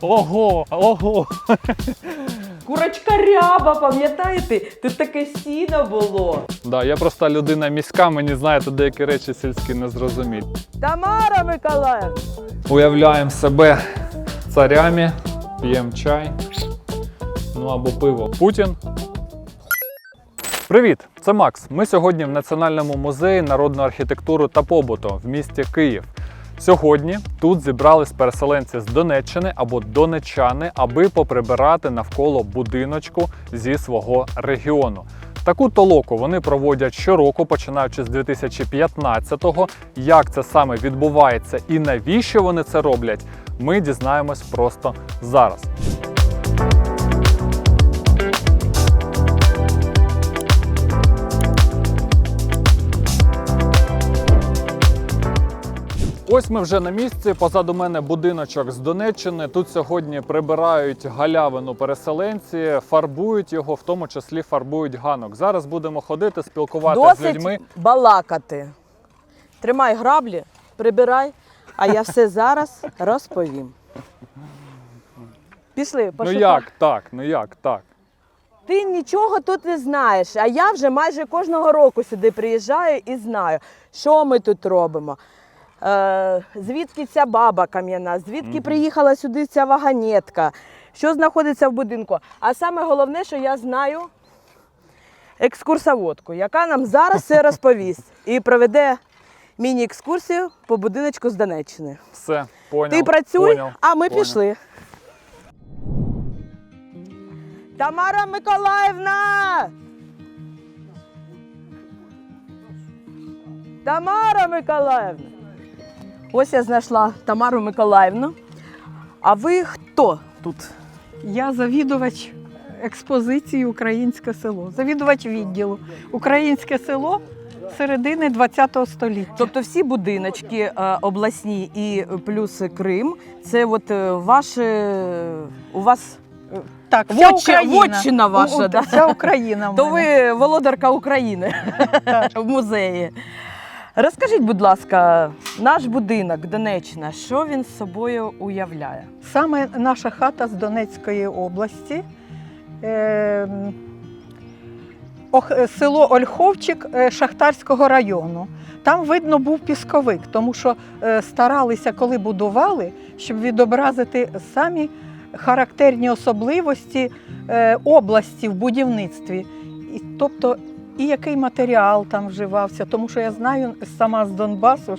Ого, ого. Курочка ряба, пам'ятаєте? Тут таке сіно було. Да, я просто людина міська, мені знаєте, деякі речі сільські не зрозуміють. Тамара Миколаївна! Уявляємо себе царями, п'ємо чай, ну або пиво. Путін. Привіт, це Макс. Ми сьогодні в Національному музеї народної архітектури та побуту в місті Київ. Сьогодні тут зібрались переселенці з Донеччини або донеччани, аби поприбирати навколо будиночку зі свого регіону. Таку толоку вони проводять щороку, починаючи з 2015-го. Як це саме відбувається і навіщо вони це роблять, ми дізнаємось просто зараз. Ось ми вже на місці. Позаду мене будиночок з Донеччини. Тут сьогодні прибирають галявину переселенці, фарбують його, в тому числі фарбують ганок. Зараз будемо ходити, спілкуватися з людьми. балакати. Тримай граблі, прибирай, а я все зараз розповім. Пішли, Ну як так? Ну як так? Ти нічого тут не знаєш, а я вже майже кожного року сюди приїжджаю і знаю, що ми тут робимо. Е, звідки ця баба кам'яна, звідки приїхала сюди ця вагонетка, що знаходиться в будинку. А саме головне, що я знаю екскурсоводку, яка нам зараз все розповість і проведе міні-екскурсію по будиночку з Донеччини. Все, поняв. Ти працюй, поняв, а ми поняв. пішли. Тамара Миколаївна! Тамара Миколаївна! Ось я знайшла Тамару Миколаївну. А ви хто тут? Я завідувач експозиції Українське село, завідувач відділу Українське село середини ХХ століття. Тобто всі будиночки е, обласні і плюс Крим, це от е, ваше, у вас, Так, вся Вотчи- Україна. вотчина ваша, У- да? Вся Україна. в то ви володарка України в музеї. Розкажіть, будь ласка, наш будинок Донеччина, що він з собою уявляє? Саме наша хата з Донецької області. Е, е, село Ольховчик е, Шахтарського району. Там видно був пісковик, тому що старалися, коли будували, щоб відобразити самі характерні особливості області в будівництві. Тобто, і який матеріал там вживався, тому що я знаю сама з Донбасу,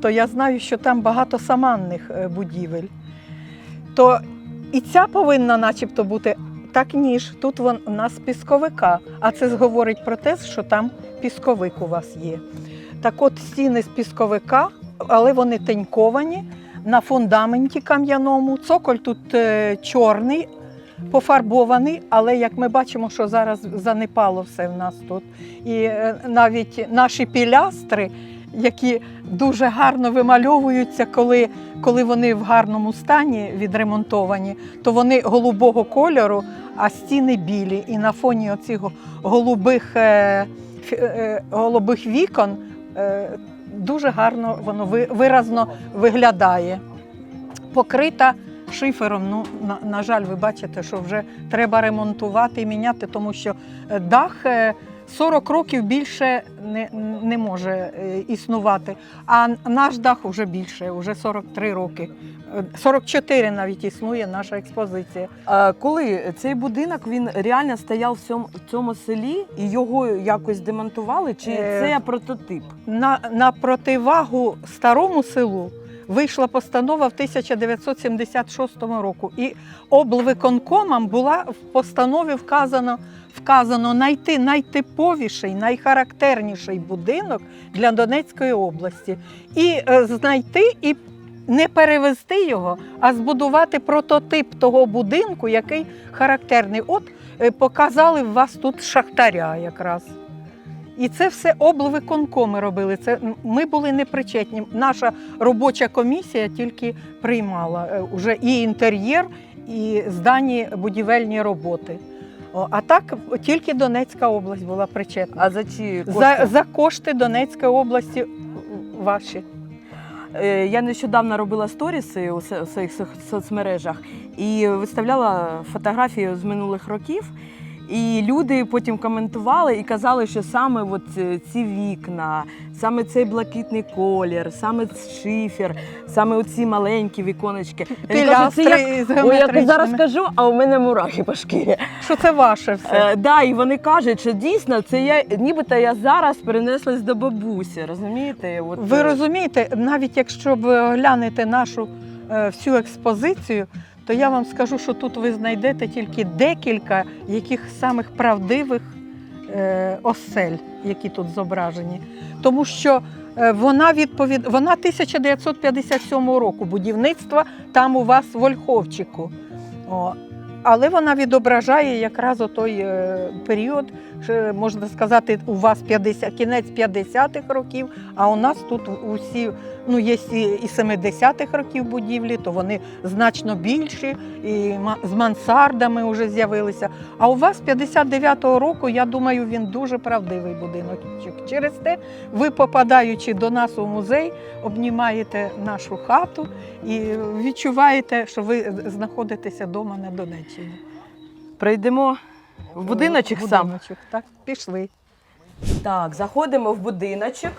то я знаю, що там багато саманних е, будівель. То і ця повинна начебто бути так ніж. Тут вон, у нас пісковика, а це говорить про те, що там пісковик у вас є. Так от стіни з пісковика, але вони теньковані на фундаменті кам'яному. Цоколь тут е, чорний, пофарбований, але як ми бачимо, що зараз занепало все в нас тут. І е, навіть наші пілястри, які дуже гарно вимальовуються, коли, коли вони в гарному стані відремонтовані, то вони голубого кольору, а стіни білі. І на фоні оцих голубих, е, е, голубих вікон дуже гарно воно ви- виразно виглядає. Покрита шифером. Ну, на, на жаль, ви бачите, що вже треба ремонтувати і міняти, тому що е, дах е, 40 років більше не, не може е, існувати. А наш дах вже більше, вже 43 роки. Е, 44 навіть існує наша експозиція. А коли цей будинок він реально стояв в цьому, в цьому селі і його якось демонтували, чи Е, це прототип? На, на противагу старому селу вийшла постанова в 1976 року. І облвиконкомам була в постанові вказано, вказано знайти найтиповіший, найхарактерніший будинок для Донецької області. І е, знайти і не перевести його, а збудувати прототип того будинку, який характерний. От е, показали вас тут шахтаря якраз. І це все облвиконкоми робили. Це ми були непричетні. Наша робоча комісія тільки приймала е, уже і інтер'єр, і здані будівельні роботи. А так тільки Донецька область була причетна. А за чиї кошти? За, за кошти Донецької області ваші. Е, Я нещодавно робила сторіси у своїх соцмережах і виставляла фотографії з минулих років. І люди потім коментували і казали, що саме от е, ці вікна, саме цей блакитний колір, саме шифер, саме оці маленькі віконечки. Я кажу, це як- Ой, я зараз кажу, а у мене мурахи по шкірі. Що це ваше все? Е, да, і вони кажуть, що дійсно це я, нібито я зараз перенеслась до бабусі. Розумієте? От, Ви е, розумієте, навіть якщо ви глянете нашу е, всю експозицію, то я вам скажу, що тут ви знайдете тільки декілька яких самих правдивих е, осель, які тут зображені. Тому що е, вона відповід... вона 1957 року будівництва там у вас в Ольховчику. О, але вона відображає якраз той е, період, можна сказати, у вас 50, кінець 50-х років, а у нас тут усі, ну є і і 70-х років будівлі, то вони значно більші, і з мансардами вже з'явилися. А у вас 59-го року, я думаю, він дуже правдивий будиночок. Через те, ви, попадаючи до нас у музей, обнімаєте нашу хату і відчуваєте, що ви знаходитеся вдома на Донеччині. Прийдемо в будиночок сам. Будиночок, Так, пішли. Так, заходимо в будиночок.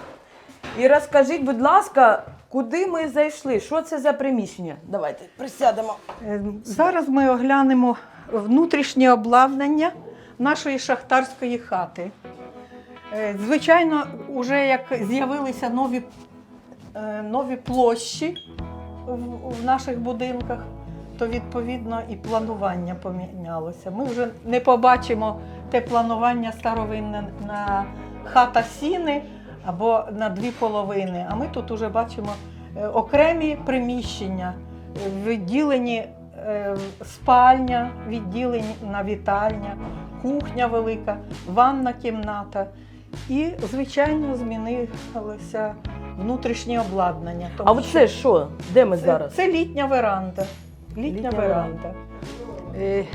І розкажіть, будь ласка, куди ми зайшли? Що це за приміщення? Давайте присядемо. Е, Зараз ми оглянемо внутрішнє обладнання нашої шахтарської хати. Е, Звичайно, вже як з'явилися нові, е, нові площі в наших будинках, то відповідно і планування помінялося. Ми вже не побачимо те планування старовинне на хата сіни або на дві половини. А ми тут вже бачимо е, окремі приміщення, е, відділені е, спальня, відділена вітальня, кухня велика, ванна кімната. І, звичайно, змінилося внутрішнє обладнання. А тому що це що? Де ми це, зараз? це літня веранда. Літня, веранда. Е,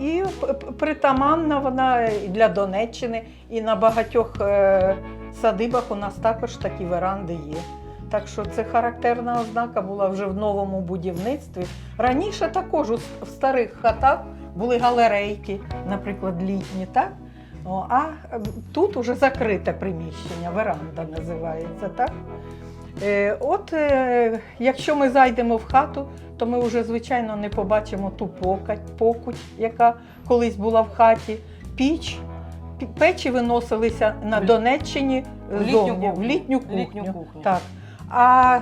І притаманна вона і для Донеччини, і на багатьох е, садибах у нас також такі веранди є. Так що це характерна ознака була вже в новому будівництві. Раніше також в старих хатах були галерейки, наприклад, літні, так? А тут уже закрите приміщення, веранда називається, так? Е, От якщо ми зайдемо в хату, то ми вже, звичайно, не побачимо ту покать, покуть, яка колись була в хаті. Піч, печі виносилися на Донеччині в літню в кухню. літню кухню. Літню кухню. Так. А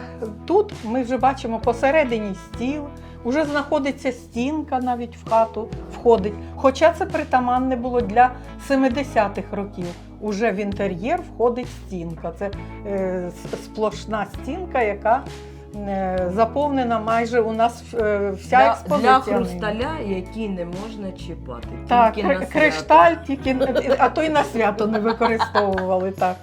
тут ми вже бачимо посередині стіл, вже знаходиться стінка навіть в хату входить. Хоча це притаманне було для 70-х років. Уже в інтер'єр входить стінка. Це е, сплошна стінка, яка е, заповнена майже у нас е, вся Для, експозиція. для хрусталя, який не можна чіпати. Так, тільки на кри- кришталь тільки, а то й на свято не використовували так.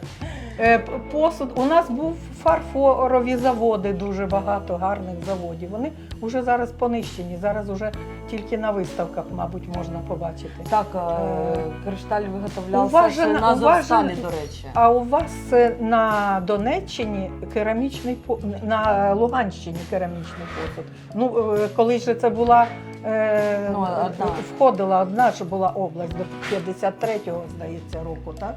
Е, Посуд. У нас був фарфорові заводи, дуже багато гарних заводів. Вони вже зараз понищені. Зараз вже тільки на виставках, мабуть, можна побачити. Так, е, Е, кришталь виготовлявся уважен- ще на Азовсталі, до речі. А у вас на Донеччині керамічний на Луганщині керамічний посуд. Ну е, коли ж це була Ну, одна. входила одна, що була область до 53-го, здається, року, так?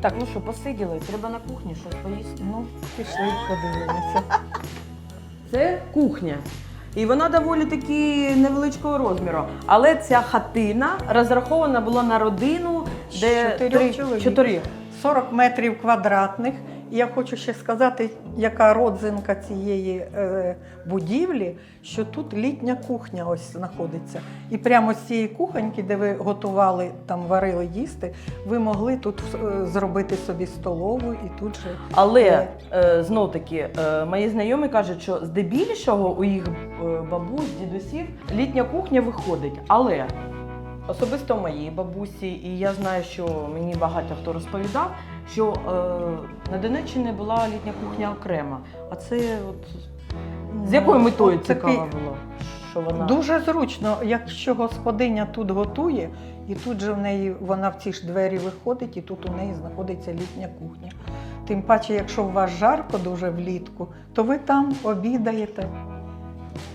Так, ну що, посиділи, треба на кухні щось поїсти. Ну, пішли, подивимося. Це кухня. І вона доволі таки невеличкого розміру. Але ця хатина розрахована була на родину, де Чотирьох три- чоловік. чотири. 40 метрів квадратних. І я хочу ще сказати, яка родзинка цієї е, будівлі, що тут літня кухня ось знаходиться. І прямо з цієї кухоньки, де ви готували, там варили їсти, ви могли тут е, зробити собі столову і тут же. Але е, знов таки, мої знайомі кажуть, що здебільшого у їх бабусь, дідусів літня кухня виходить. Але особисто моїй бабусі, і я знаю, що мені багато хто розповідав, що е, на Донеччині була літня кухня окрема. А це от з якою Ну, метою от такий- було? Що вона Дуже зручно, якщо господиня тут готує, і тут же в неї вона в ці ж двері виходить, і тут у неї знаходиться літня кухня. Тим паче, якщо у вас жарко дуже влітку, то ви там обідаєте.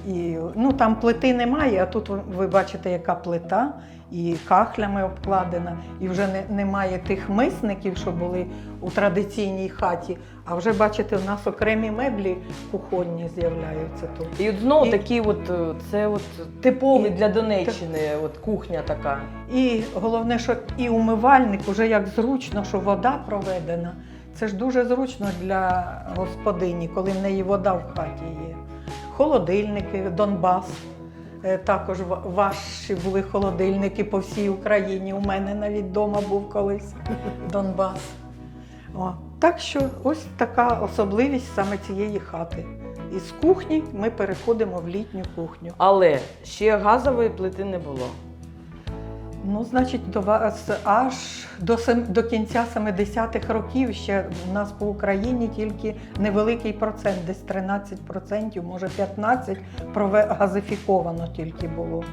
І, ну, там плити немає, а тут ви- бачите, яка плита, і кахлями обкладена, і вже не, немає тих мисників, що були у традиційній хаті. А вже бачите, в нас окремі меблі кухонні з'являються тут. І от знову І- такі, от е, це от типовий І- для Донеччини, от кухня така. І головне, що і умивальник уже як зручно, що вода проведена. Це ж дуже зручно для господині, коли в неї вода в хаті є. Холодильники, Донбас. Е, Також ваші були холодильники по всій Україні. У мене навіть вдома був колись Донбас. О, так що ось така особливість саме цієї хати. Із кухні ми переходимо в літню кухню. Але ще газової плити не було. Ну, значить, до вас аж до, до кінця 70-х років ще в нас по Україні тільки невеликий процент, десь 13%, може 15% прове- газифіковано тільки було.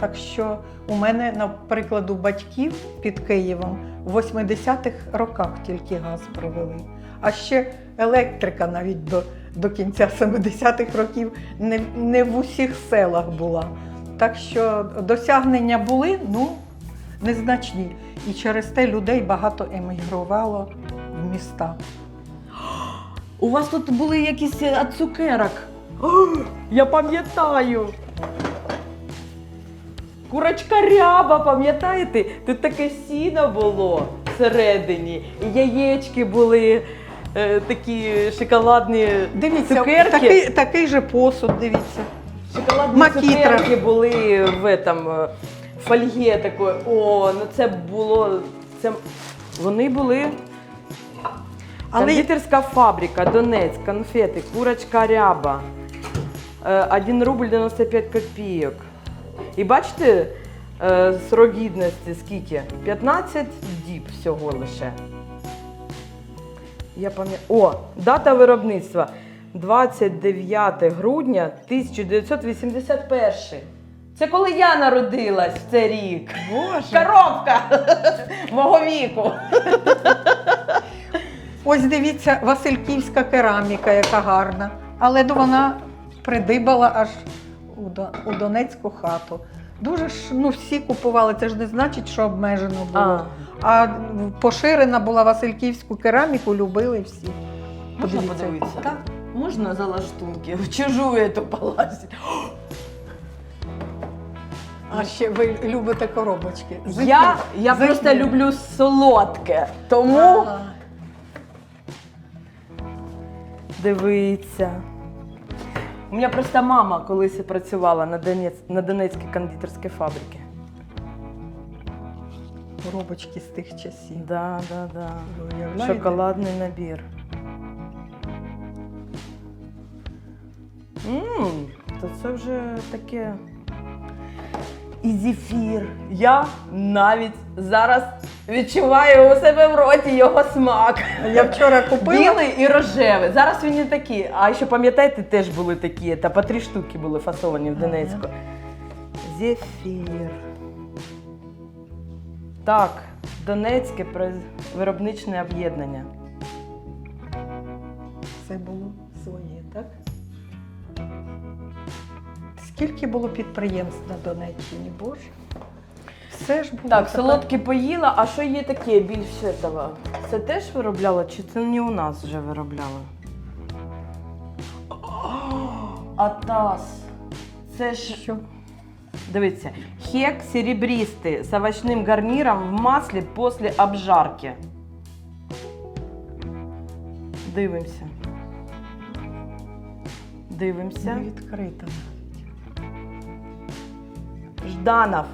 Так що у мене, наприклад, у батьків під Києвом в 80-х роках тільки газ провели. А ще електрика навіть до, до кінця 70-х років не, не в усіх селах була. Так що досягнення були, ну, незначні. І через те людей багато емігрувало в міста. У вас тут були якісь е, цукерок. Я пам'ятаю. Курочка ряба, пам'ятаєте? Тут таке сіно було всередині. І яєчки були е, такі шоколадні Дивіться, цукерки. такий, такий же посуд, дивіться. Шоколадні Макітра. цукерки були в этом, е, фольге такої. О, ну це було. Це... Вони були. Але Кондитерська фабрика, Донець, конфети, курочка ряба. Е, 1 рубль 95 копійок. І бачите, е, срок гідності скільки? 15 діб всього лише. Я пам'ятаю. О, дата виробництва 29 грудня 1981. Це коли я народилась в цей рік. Боже, Коробка мого віку. ось дивіться, Васильківська кераміка, яка гарна. Але вона придибала аж у, Донецьку хату. Дуже ж ну, всі купували, це ж не значить, що обмежено було. А, поширена була Васильківську кераміку, любили всі. Можна подивитися? Так. Можна за лаштунки? В чужу эту полазить. А ще ви любите коробочки. Я, я Зимні. просто люблю солодке. Тому Ага. дивіться. У мене просто мама колись працювала на, Донець, на Донецькій кондитерській фабриці. Коробочки з тих часів. Да, да, да. Ви уявляєте? Шоколадний набір. Ммм, то це вже таке. І зефір. Я навіть зараз відчуваю у себе в роті його смак. Я вчора купила. Білий і рожевий. Зараз він не такий. А ще пам'ятаєте, теж були такі, та по три штуки були фасовані в. Донецьку. Зефір. Так, Донецьке виробничне об'єднання. Скільки було підприємств на Донеччині, боже? Все ж було. Так, така- солодкі поїла, а що є таке більше того? Це теж виробляло, чи це не у нас вже виробляли? Атас. Це ж Що? Дивіться, хек серебристый с овощным гарниром в масле после обжарки. Дивимося. Дивимося. Не відкрита. Жданов.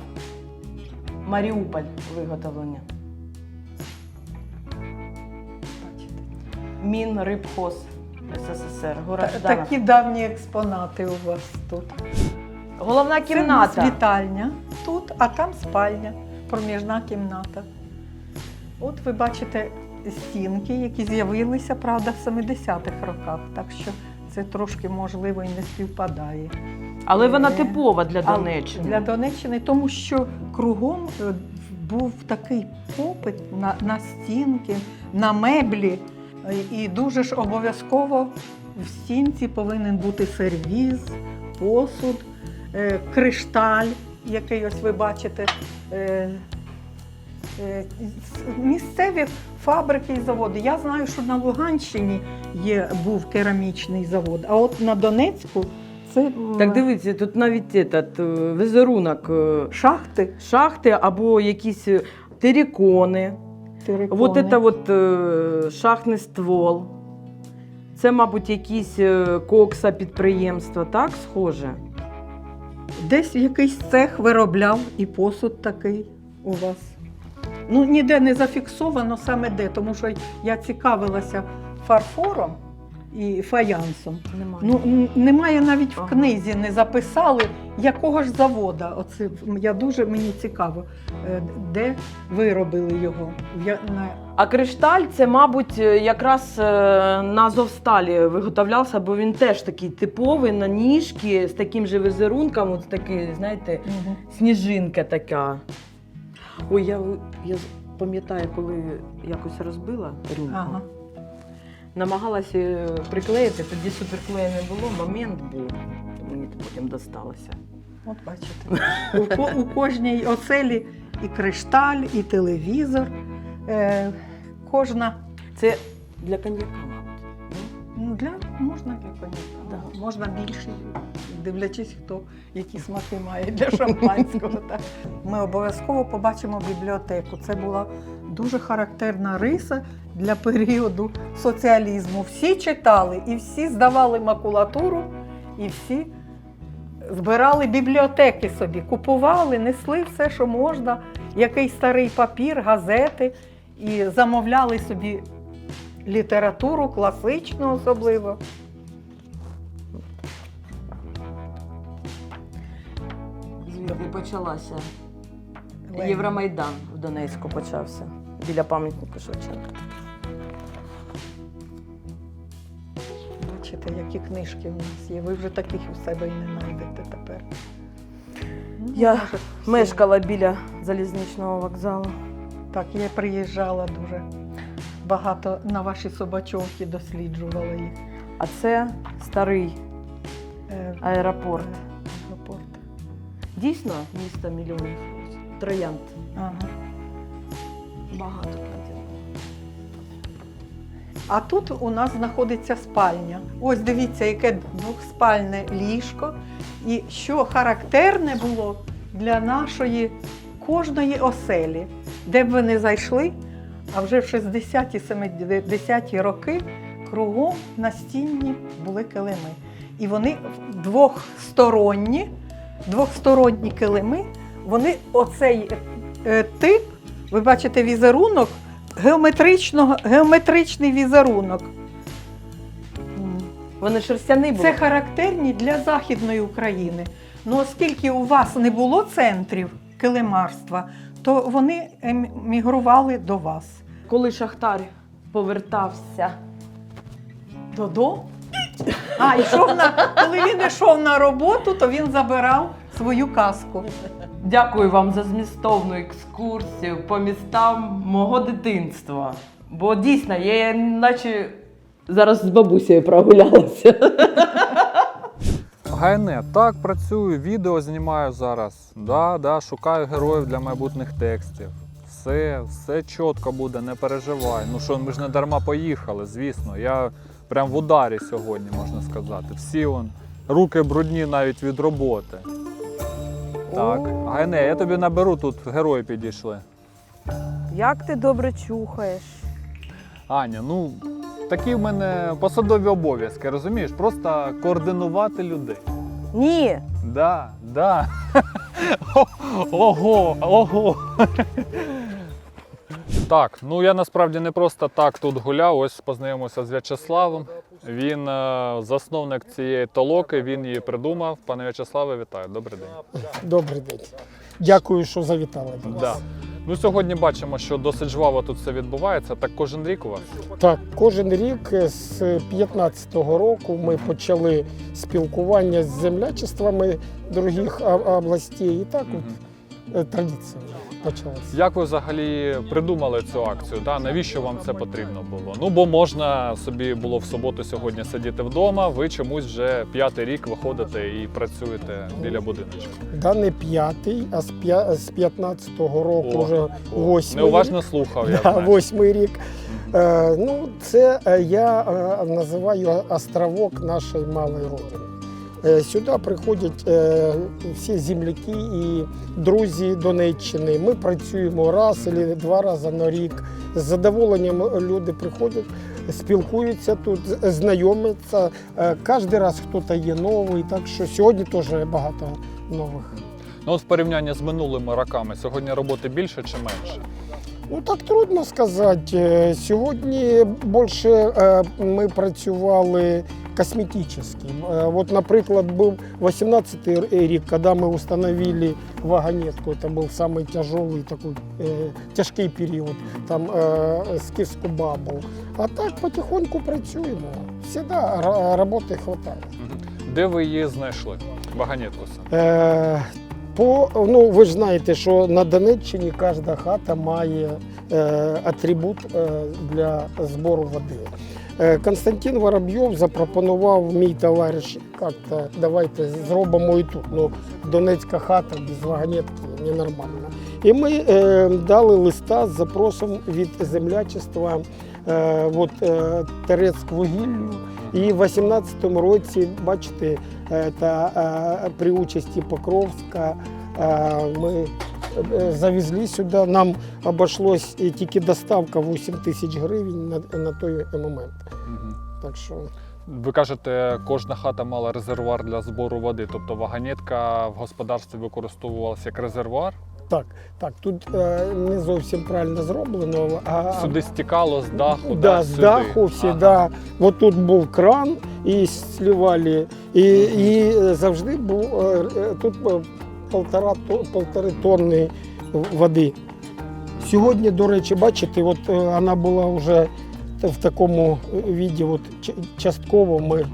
Маріуполь виготовлення. Мінрибхоз СССР. Город Та- Жданов. Такі давні експонати у вас тут. Головна Це кімната. нас вітальня тут, а там спальня, проміжна кімната. От ви бачите стінки, які з'явилися, правда, в 70-х роках. Так що це трошки можливо і не співпадає. Але вона типова для Донеччини. Для Донеччини, тому що кругом е, був такий попит на, на стінки, на меблі. І дуже ж обов'язково в стінці повинен бути сервіз, посуд, е, кришталь, який ось ви бачите. е, Місцеві фабрики і заводи. Я знаю, що на Луганщині є, був керамічний завод, а от на Донецьку це Так дивіться, тут навіть этот, е, візерунок е, шахти. шахти або якісь е, терикони. терикони. Вот это вот е, шахтний ствол. Це, мабуть, якісь кокса підприємства, так схоже? Десь якийсь цех виробляв і посуд такий у вас. Ну, ніде не зафіксовано саме де, тому що я цікавилася фарфором і фаянсом. Немає. Ну, немає навіть в книзі, не записали, якого ж завода. Оце я дуже мені цікаво, е, де виробили його. Я, на, А кришталь це, мабуть, е, якраз е, на Азовсталі виготовлявся, бо він теж такий типовий на ніжки з таким же візерунком, от такий, знаєте, сніжинка така. Ой, я, я пам'ятаю, коли якось розбила рюмку. Ага. Намагалася е, приклеїти, тоді суперклею не було, момент був. Мені потім досталося. От бачите. У, ко- у кожній оселі і кришталь, і телевізор. Е, кожна Це для коньяка. Ну, для, можна для коньяка, Да. можна більше, дивлячись, хто які смаки має для шампанського. Так. Ми обов'язково побачимо бібліотеку. Це була дуже характерна риса для періоду соціалізму. Всі читали і всі здавали макулатуру, і всі збирали бібліотеки собі, купували, несли все, що можна, який старий папір, газети, і замовляли собі літературу, класичну особливо. Звідки почалася? Євромайдан в Донецьку почався біля пам'ятника Шевченка. Бачите, які книжки в нас є. Ви вже таких у себе і не знайдете тепер. Ну, Я може. Мешкала біля залізничного вокзалу. Так, я приїжджала дуже багато на ваші собачовки, досліджувала їх. А це старий Е, аеропорт. аеропорт. Дійсно, місто мільйонів. Троянд. Ага. Багато кладів. А тут у нас знаходиться спальня. Ось дивіться, яке двохспальне ліжко. І що характерне було для нашої кожної оселі, де б ви не зайшли, а вже в 60-ті, 70-ті роки кругом на стіні були килими. І вони двохсторонні, двохсторонні килими, вони оцей е, тип, ви бачите візерунок, геометричного, геометричний візерунок. Вони шерстяні були. Це характерні для Західної України. Ну, оскільки у вас не було центрів килимарства, то вони емігрували до вас. Коли шахтар повертався додому, А, йшов на, коли він йшов на роботу, то він забирав свою каску. Дякую вам за змістовну екскурсію по містам мого дитинства. Бо дійсно, я наче зараз з бабусею прогулялася. Гайне, так працюю, відео знімаю зараз. Да, да, шукаю героїв для майбутніх текстів. Все, все чітко буде, не переживай. Ну що, ми ж не дарма поїхали, звісно. Я прям в ударі сьогодні, можна сказати. Всі он, руки брудні навіть від роботи. Так. Гайне, я тобі наберу тут, герої підійшли. Як ти добре чухаєш? Аня, ну такі в мене посадові обов'язки, розумієш? Просто координувати людей. Ні, Да, да. Ого, ого. Так, ну я насправді не просто так тут гуляв. Ось познайомився з В'ячеславом. Він е, засновник цієї толоки, він її придумав. Пане В'ячеславе, вітаю. Добрий день. Добрий день. Дякую, що завітали до нас. Да. Ну, сьогодні бачимо, що досить жваво тут все відбувається. Так кожен рік у вас. Так, кожен рік з 15-го року ми почали спілкування з землячествами других областей. І так от е, традиція почалася. Як ви взагалі придумали цю акцію? Да? Навіщо вам це потрібно було? Ну бо можна собі було в суботу сьогодні сидіти вдома. Ви чомусь вже п'ятий рік виходите і працюєте біля будиночка. Да, не п'ятий, а з з 15-го року О, вже О, восьмий. Неуважно слухав. Я Да, восьмий рік. Е, ну, це е, я е, називаю островок нашої малої родини. Е, сюди приходять е, всі земляки і друзі Донеччини. Ми працюємо раз або два рази на рік. З задоволенням люди приходять, спілкуються тут, з- знайомляться. Е, кожен раз хтось є новий, так що сьогодні теж багато нових. Ну от в порівнянні з минулими роками сьогодні роботи більше чи менше? Ну так трудно сказати. Сьогодні більше ми працювали косметично. Е, От, наприклад, був 18 рік, коли ми встановили вагонетку. Це був самий тяжелий такий е, тяжкий період. Там е, скіфську бабу. А так потихоньку працюємо. Всегда роботи вистачає. Де ви її знайшли? Вагонетку саме? Е, по, ну, ви ж знаєте, що на Донеччині кожна хата має е, атрибут е, для збору води. Е, Константин Воробйов запропонував мій товариш, як-то давайте зробимо і тут. Ну, Донецька хата без вагонетки ненормально. І ми е, дали листа з запросом від землячества е, от, е, Терецьк вугіллю. І в 18-му році, бачите, е, та е, при участі Покровська е, ми завезли сюди. Нам обійшлось і тільки доставка 8 тисяч гривень на, на той момент. Мгм. Так що Ви кажете, кожна хата мала резервуар для збору води, тобто вагонетка в господарстві використовувалася як резервуар. так, так, тут е, не зовсім правильно зроблено. А, Сюди стікало з даху. Да, з даху всегда. От тут був кран і сливали. І, і завжди був е, е, тут е, полтора, то- полтори тонни води. Сьогодні, до речі, бачите, от вона була вже в такому віді, от частково ми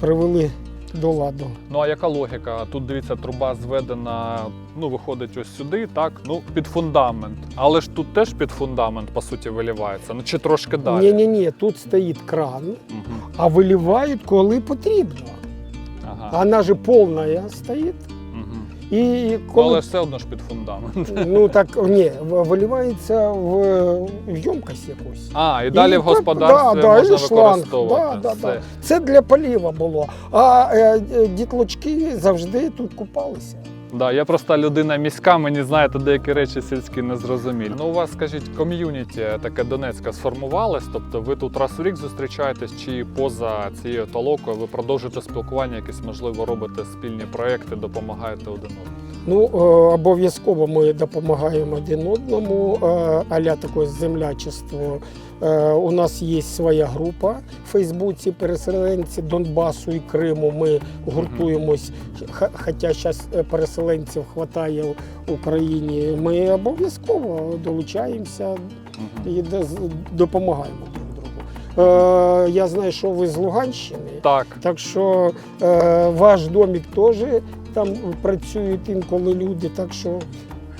привели до ладу. Ну а яка логіка? Тут дивіться, труба зведена, ну виходить ось сюди, так, ну під фундамент. Але ж тут теж під фундамент, по суті, виливається. Ну чи трошки далі. Ні, ні, ні, тут стоїть кран, Мгм. а виливають, коли потрібно. Ага. Вона же повна стоїть. І коли але все одно ж під фундамент. Ну так ні, виливається в, в ємкость якусь. А, і далі І в господарстві да, да, можна і шланг. використовувати. Да, да, да. Це для поліва було. А е, дітлочки завжди тут купалися. Да, я просто людина міська, мені знаєте, деякі речі сільські не зрозумілі. Ну, у вас, скажіть, ком'юніті таке Донецьке сформувалось? Тобто ви тут раз в рік зустрічаєтесь, чи поза цією толокою ви продовжуєте спілкування, якісь можливо робите спільні проекти, допомагаєте один одному? Ну, е, обов'язково ми допомагаємо один одному, е, аля таке землячество. Е, У нас є своя група в Фейсбуці переселенці Донбасу і Криму. Ми гуртуємось, хоча зараз переселенців вистачає в Україні. Ми обов'язково долучаємося і допомагаємо друг другу. Е, Я знаю, що ви з Луганщини. Так. Так що е, ваш домик теж там працюють інколи люди. Так що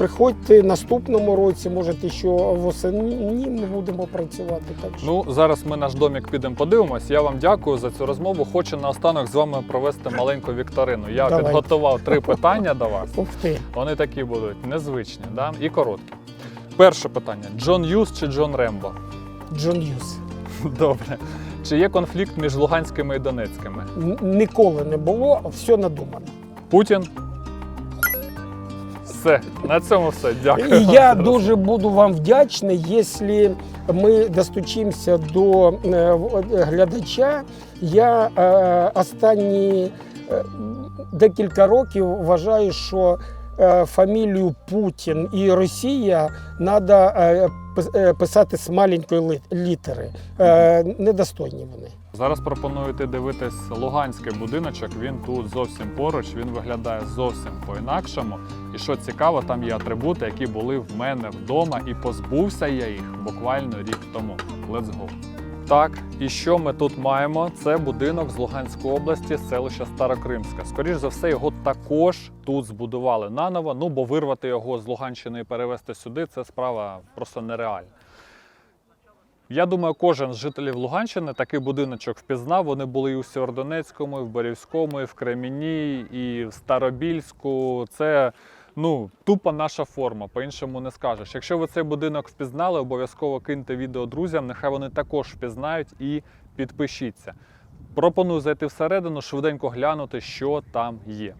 приходьте наступному році, може, ще восени ми будемо працювати. Так що Ну, зараз ми наш домик підемо подивимось. Я вам дякую за цю розмову. Хочу наостанок з вами провести маленьку вікторину. Я Давайте. підготував три питання до вас. ух ти. Вони такі будуть незвичні да? і короткі. Перше питання: Джон Юс чи Джон Рембо? Джон Юс. Добре. Чи є конфлікт між Луганськими і Донецькими? Н- Ніколи не було, все надумано. Путін? Все, на цьому все. Дякую. І я дуже буду вам вдячний, якщо ми достучимося до е, глядача. Я е, останні е, декілька років вважаю, що е, фамілію Путін і Росія треба писати з маленької літери. Е, недостойні вони. Зараз пропоную йти дивитись луганський будиночок. Він тут зовсім поруч, він виглядає зовсім по-інакшому. І що цікаво, там є атрибути, які були в мене вдома, і позбувся я їх буквально рік тому. Let's go! Так, і що ми тут маємо? Це будинок з Луганської області, селища Старокримська. Скоріш за все, його також тут збудували наново. Ну бо вирвати його з Луганщини і перевезти сюди це справа просто нереальна. Я думаю, кожен з жителів Луганщини такий будиночок впізнав. Вони були і у Сєвєродонецькому, і в Борівському, і в Креміні, і в Старобільську. Це ну, тупо наша форма, по-іншому не скажеш. Якщо ви цей будинок впізнали, обов'язково киньте відео друзям, нехай вони також впізнають і підпишіться. Пропоную зайти всередину, швиденько глянути, що там є.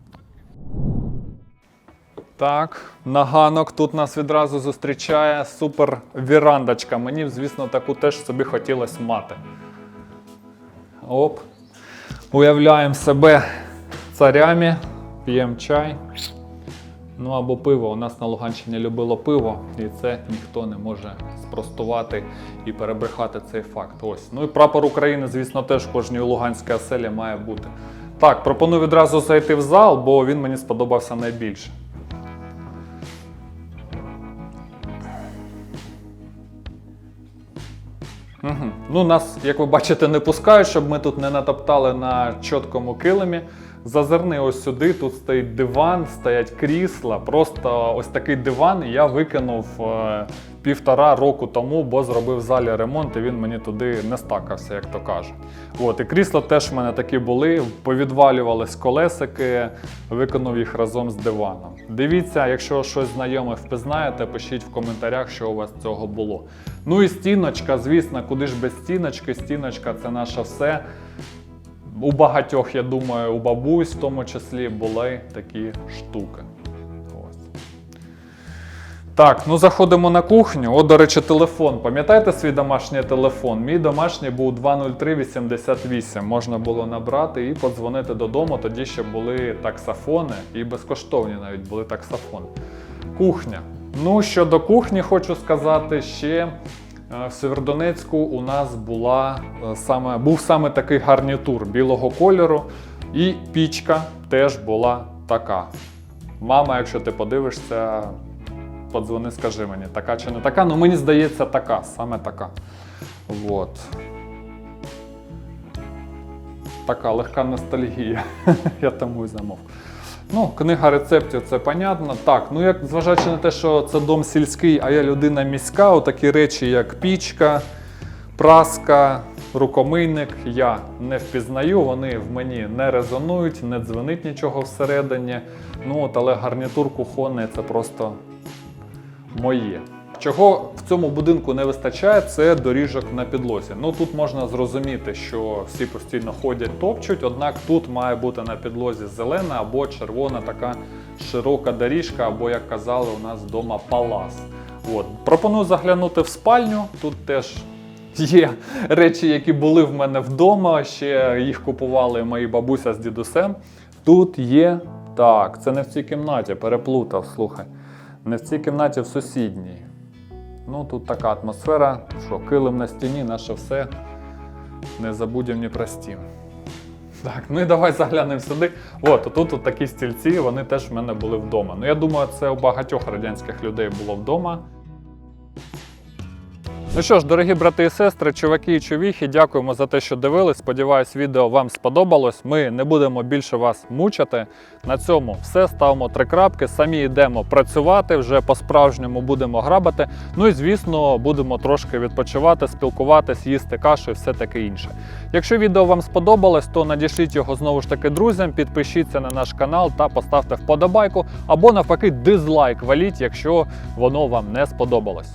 Так, на ганок тут нас відразу зустрічає супер вірандочка. Мені, звісно, таку теж собі хотілося мати. Оп. Уявляємо себе царями, п'ємо чай. Ну або пиво. У нас на Луганщині любило пиво, і це ніхто не може спростувати і перебрехати цей факт. Ось. Ну і прапор України, звісно, теж в кожній луганській оселі має бути. Так, пропоную відразу зайти в зал, бо він мені сподобався найбільше. Угу. Ну, нас, як ви бачите, не пускають, щоб ми тут не натоптали на чіткому килимі. Зазирни ось сюди, тут стоїть диван, стоять крісла. Просто ось такий диван я викинув е, півтора року тому, бо зробив в залі ремонт, і він мені туди не стакався, як то кажуть. От, і крісла теж в мене такі були, повідвалювались колесики, виконав їх разом з диваном. Дивіться, якщо щось знайоме впізнаєте, пишіть в коментарях, що у вас цього було. Ну і стіночка, звісно, куди ж без стіночки? Стіночка це наше все. У багатьох, я думаю, у бабусь в тому числі були такі штуки. Ось. Так, ну заходимо на кухню. О, до речі, телефон. Пам'ятаєте свій домашній телефон? Мій домашній був 20388. Можна було набрати і подзвонити додому. Тоді ще були таксофони і безкоштовні навіть були таксофони. Кухня. Ну, щодо кухні, хочу сказати ще. Е, В Сєвєродонецьку у нас була е, саме, був саме такий гарнітур білого кольору, і пічка теж була така. Мама, якщо ти подивишся, подзвони, скажи мені, така чи не така. Ну мені здається, така, саме така. Вот. Така легка ностальгія. Я тому і замов. Ну, книга рецептів це понятно. Так, ну як зважаючи на те, що це дом сільський, а я людина міська, отакі речі, як пічка, праска, рукомийник, я не впізнаю, вони в мені не резонують, не дзвонить нічого всередині. Ну от, але гарнітур кухонний це просто моє. Чого в цьому будинку не вистачає, це доріжок на підлозі. Ну тут можна зрозуміти, що всі постійно ходять, топчуть, однак тут має бути на підлозі зелена або червона така широка доріжка, або, як казали, у нас вдома палас. От. Пропоную заглянути в спальню. Тут теж є речі, які були в мене вдома. Ще їх купували мої бабуся з дідусем. Тут є. Так, це не в цій кімнаті, переплутав, слухай. Не в цій кімнаті, в сусідній. Ну, тут така атмосфера, що килим на стіні, наше все не забудемо, ні прості. Так, ну і давай заглянемо сюди. От, тут от такі стільці, вони теж в мене були вдома. Ну, я думаю, це у багатьох радянських людей було вдома. Ну що ж, дорогі брати і сестри, чуваки і човіхи, дякуємо за те, що дивились. Сподіваюсь, відео вам сподобалось. Ми не будемо більше вас мучити. На цьому все ставимо три крапки. Самі йдемо працювати, вже по-справжньому будемо грабати. Ну і звісно, будемо трошки відпочивати, спілкуватись, їсти кашу і все таке інше. Якщо відео вам сподобалось, то надішліть його знову ж таки друзям, підпишіться на наш канал та поставте вподобайку або навпаки дизлайк валіть, якщо воно вам не сподобалось.